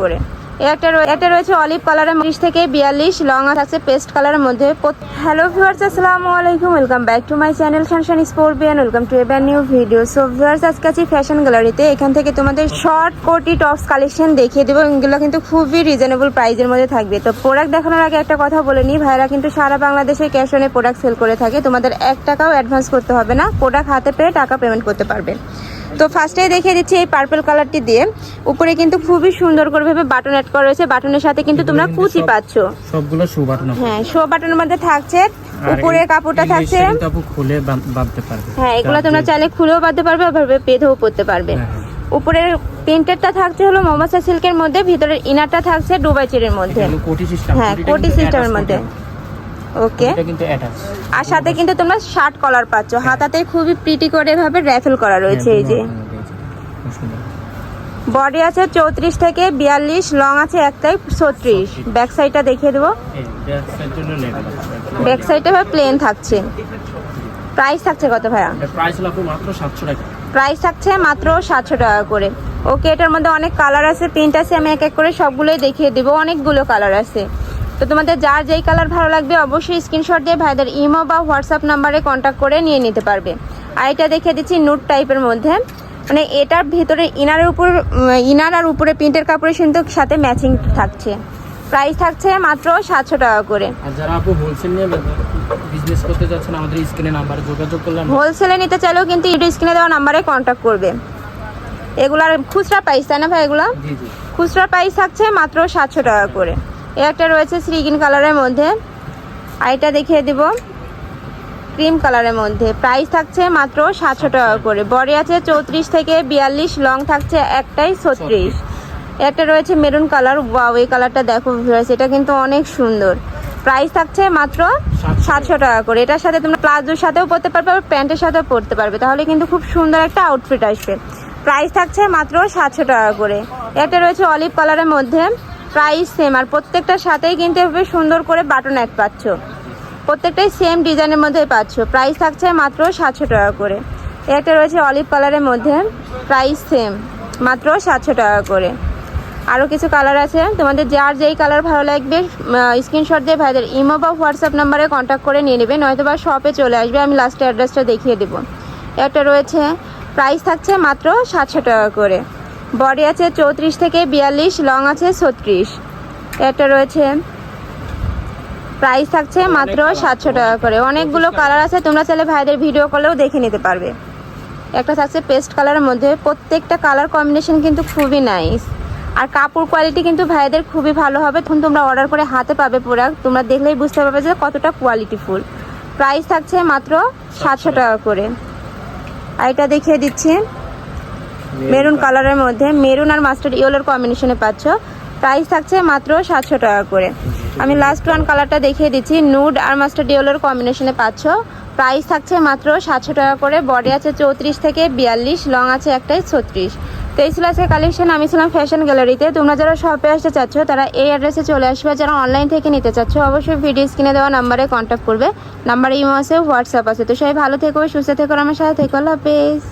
করে। একটা একটা রয়েছে অলিভ কালারের ত্রিশ থেকে বিয়াল্লিশ, লং আছে পেস্ট কালারের মধ্যে হ্যালো ভিউয়ার্স আসসালামু আলাইকুম welcome back to my channel Shanshan sport Beant welcome to এবার নিউ ভিডিও সো ভিউয়ার্স আজকে আছি ফ্যাশন গ্যালারিতে এখান থেকে তোমাদের শর্ট কোটি টপস কালেকশন দেখিয়ে দেবো, এগুলো কিন্তু খুবই রিজনেবল প্রাইসের মধ্যে থাকবে। তো প্রোডাক্ট দেখানোর আগে একটা কথা বলে নিই ভাইরা কিন্তু সারা বাংলাদেশে ক্যাশ অনে প্রোডাক্ট সেল করে থাকে। তোমাদের এক টাকাও অ্যাডভান্স করতে হবে না প্রোডাক্ট হাতে পেয়ে টাকা পেমেন্ট করতে পারবে। তো ফার্স্টেই দেখিয়ে দিচ্ছি এই পার্পল কালারটি দিয়ে। উপরে কিন্তু খুবই সুন্দর করে ভাবে বাটন অ্যাড করা রয়েছে। বাটনের সাথে কিন্তু তোমরা কুচি পাচ্ছ। সবগুলো শু বাটন হ্যাঁ শো বাটনের মধ্যে থাকছে। উপরে কাপড়টা থাকছে। খুলে বাঁধতে পারবে। হ্যাঁ এগুলো তোমরা চাইলে খুলেও বাঁধতে পারবে আবার বেঁধেও পরতে পারবে। হ্যাঁ, হ্যাঁ। উপরের প্রিন্টেডটা থাকছে হলো মোমাসা সিল্কের মধ্যে ভিতরের ইনারটা থাকছে দুবাই চেরের মধ্যে। হ্যাঁ কোটি সিস্টেমের মধ্যে। ওকে। এটা কিন্তু অ্যাটাচ আর সাথে কিন্তু তোমরা শার্ট কলার পাচ্ছ। হাতাতে খুবই প্রিটি করে এভাবে র্যাফেল করা রয়েছে এই যে। বডি আছে চৌত্রিশ থেকে বিয়াল্লিশ লং আছে একটাই ছত্রিশ। ব্যাক সাইডটা দেখিয়ে দেবো। ব্যাক সাইডটা ভাই প্লেন থাকছে। প্রাইস থাকছে কত ভাইয়া? প্রাইস হলো মাত্র 700 টাকা। প্রাইস থাকছে মাত্র সাতশো টাকা করে। ওকে এটার মধ্যে অনেক কালার আছে প্রিন্ট আছে আমি এক এক করে সবগুলোই দেখিয়ে দেবো। অনেকগুলো কালার আছে। তো তোমাদের যার যেই কালার ভালো লাগবে অবশ্যই স্ক্রিনশট দিয়ে ভাইদের ইমো বা হোয়াটসঅ্যাপ নাম্বারে কন্ট্যাক্ট করে নিয়ে নিতে পারবে। আর এটা দেখিয়ে দিচ্ছি নুট টাইপের মধ্যে। মানে এটার ভিতরে ইনারের উপর ইনার আর উপরে প্রিন্টের কাপড়ের কিন্তু সাথে ম্যাচিং থাকছে। প্রাইস থাকছে মাত্র সাতশো টাকা করে। আর যারা আপু হোলসেল নিয়ে বিজনেস করতে যাচ্ছেন আমাদের স্ক্রিনে নাম্বারে যোগাযোগ করলে আমরা- হোলসেলে নিতে চাইলেও কিন্তু ইউটিউব স্ক্রিনে দেওয়া নাম্বারে কন্ট্যাক্ট করবে। এগুলার খুচরা প্রাইস তাই না ভাই এগুলো? খুচরা প্রাইস থাকছে মাত্র সাতশো টাকা করে। একটা রয়েছে শ্রীগিন কালারের মধ্যে আর এটা দেখিয়ে দিব ক্রিম কালারের মধ্যে। প্রাইস থাকছে মাত্র সাতশো টাকা করে। বডি আছে চৌত্রিশ থেকে বিয়াল্লিশ লং থাকছে একটাই ছত্রিশ। একটা রয়েছে মেরুন কালার ওয়াও এই কালারটা দেখো viewers, এটা কিন্তু অনেক সুন্দর। প্রাইস থাকছে মাত্র সাতশো। টাকা করে। এটার সাথে তোমরা প্লাজোর সাথেও পরতে পারবে আবার প্যান্টের সাথেও পরতে পারবে। তাহলে কিন্তু খুব সুন্দর একটা আউটফিট আসবে। প্রাইস থাকছে মাত্র সাতশো টাকা করে। একটা রয়েছে অলিভ কালারের মধ্যে প্রাইস সেম আর প্রত্যেকটার সাথেই কিন্তু এভাবে সুন্দর করে বাটন এক পাচ্ছ। প্রত্যেকটাই সেম ডিজাইনের মধ্যে পাচ্ছ। প্রাইস থাকছে মাত্র সাতশো টাকা করে। একটা রয়েছে অলিভ কালারের মধ্যে, প্রাইস সেম মাত্র সাতশো টাকা করে। আরও কিছু কালার আছে। তোমাদের যার যেই কালার ভালো লাগবে স্ক্রিনশট দিয়ে ভাইদের ইমো বা হোয়াটসঅ্যাপ নাম্বারে কন্ট্যাক্ট করে নিয়ে নেবে, নয়তো বা শপে চলে আসবে, আমি লাস্টে অ্যাড্রেসটা দেখিয়ে দেবো। একটা রয়েছে, প্রাইস থাকছে মাত্র সাতশো টাকা করে। বডি আছে চৌত্রিশ থেকে বিয়াল্লিশ লং আছে ছত্রিশ। এটা রয়েছে প্রাইস থাকছে মাত্র সাতশো টাকা করে। অনেকগুলো কালার আছে তোমরা চাইলে ভাইদের ভিডিও কলেও দেখে নিতে পারবে। একটা থাকছে পেস্ট কালারের মধ্যে। প্রত্যেকটা কালার কম্বিনেশন কিন্তু খুবই নাইস আর কাপড় কোয়ালিটি কিন্তু ভাইদের খুবই ভালো হবে। তখন তোমরা অর্ডার করে হাতে পাবে প্রোডাক্ট তোমরা দেখলেই বুঝতে পারবে যে কতটা কোয়ালিটিফুল প্রাইস থাকছে মাত্র সাতশো টাকা করে। আর এটা দেখিয়ে দিচ্ছি। মেরুন কালারের মধ্যে, মেরুন আর মাস্টার্ড ইয়েলোর কম্বিনেশনে পাচ্ছ। প্রাইস থাকছে মাত্র সাতশো টাকা করে। আমি লাস্ট ওয়ান কালারটা দেখিয়ে দিচ্ছি নুড আর মাস্টার্ড ইয়েলোর কম্বিনেশনে পাচ্ছ। প্রাইস থাকছে মাত্র সাতশো টাকা করে বডি আছে চৌত্রিশ থেকে বিয়াল্লিশ লং আছে একটাই ছত্রিশ। তো এই ছিল আজকে কালেকশন আমি ছিলাম ফ্যাশন গ্যালারিতে তোমরা যারা শপে আসতে চাচ্ছ, তারা এই অ্যাড্রেসে চলে আসবে। যারা অনলাইন থেকে নিতে চাচ্ছ, অবশ্যই ভিডিও স্ক্রিনে দেওয়া নাম্বারে কন্ট্যাক্ট করবে। নাম্বার ইমো আছে হোয়াটসঅ্যাপ আছে। তো সবাই ভালো থেকো, সুস্থ থেকো আমার সাথে থেকো। আল্লাহ হাফেজ।